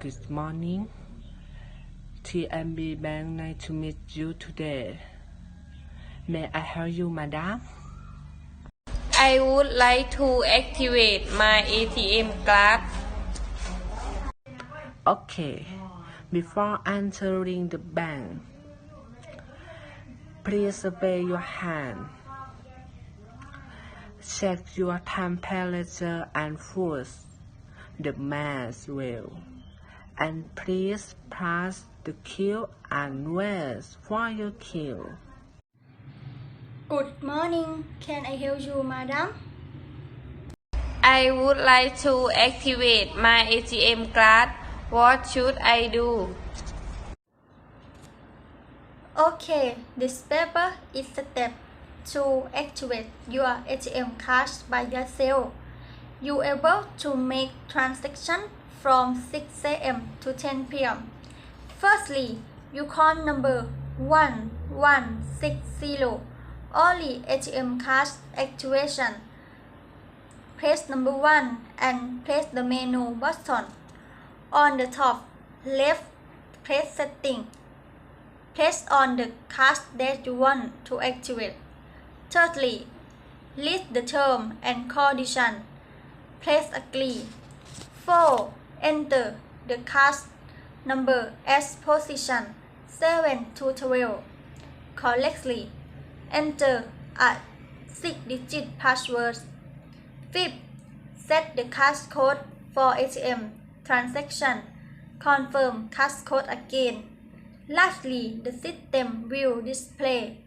Good morning. TMB Bank, nice to meet you today. May I help you, madam? I would like to activate my ATM card. Okay. Before entering the bank, please obey your hand. Check your temperature and foot the mask well. And please pass the queue and wait for your queue. Good morning. Can I help you, madam? I would like to activate my ATM card. What should I do? Okay, this paper is the step to activate your ATM card by yourself. You able to make transaction from 6 a.m. to 10 p.m. Firstly, you call number 1160 only ATM card activation. Press number 1 and press the menu button. On the top left, press setting. Press on the card that you want to activate. Thirdly, list the term and condition. Press agree. 4. Enter the card number as position 7 to 12 correctly. Enter a 6-digit password. 5th, set the cash code for ATM transaction. Confirm cash code again. Lastly, the system will display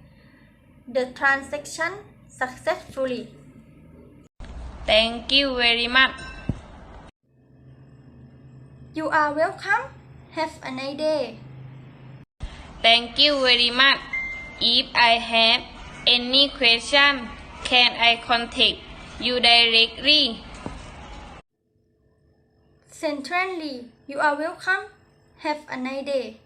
the transaction successfully. Thank you very much. You are welcome. Have a nice day. Thank you very much. If I have any question, can I contact you directly? Centrally, you are welcome. Have a nice day.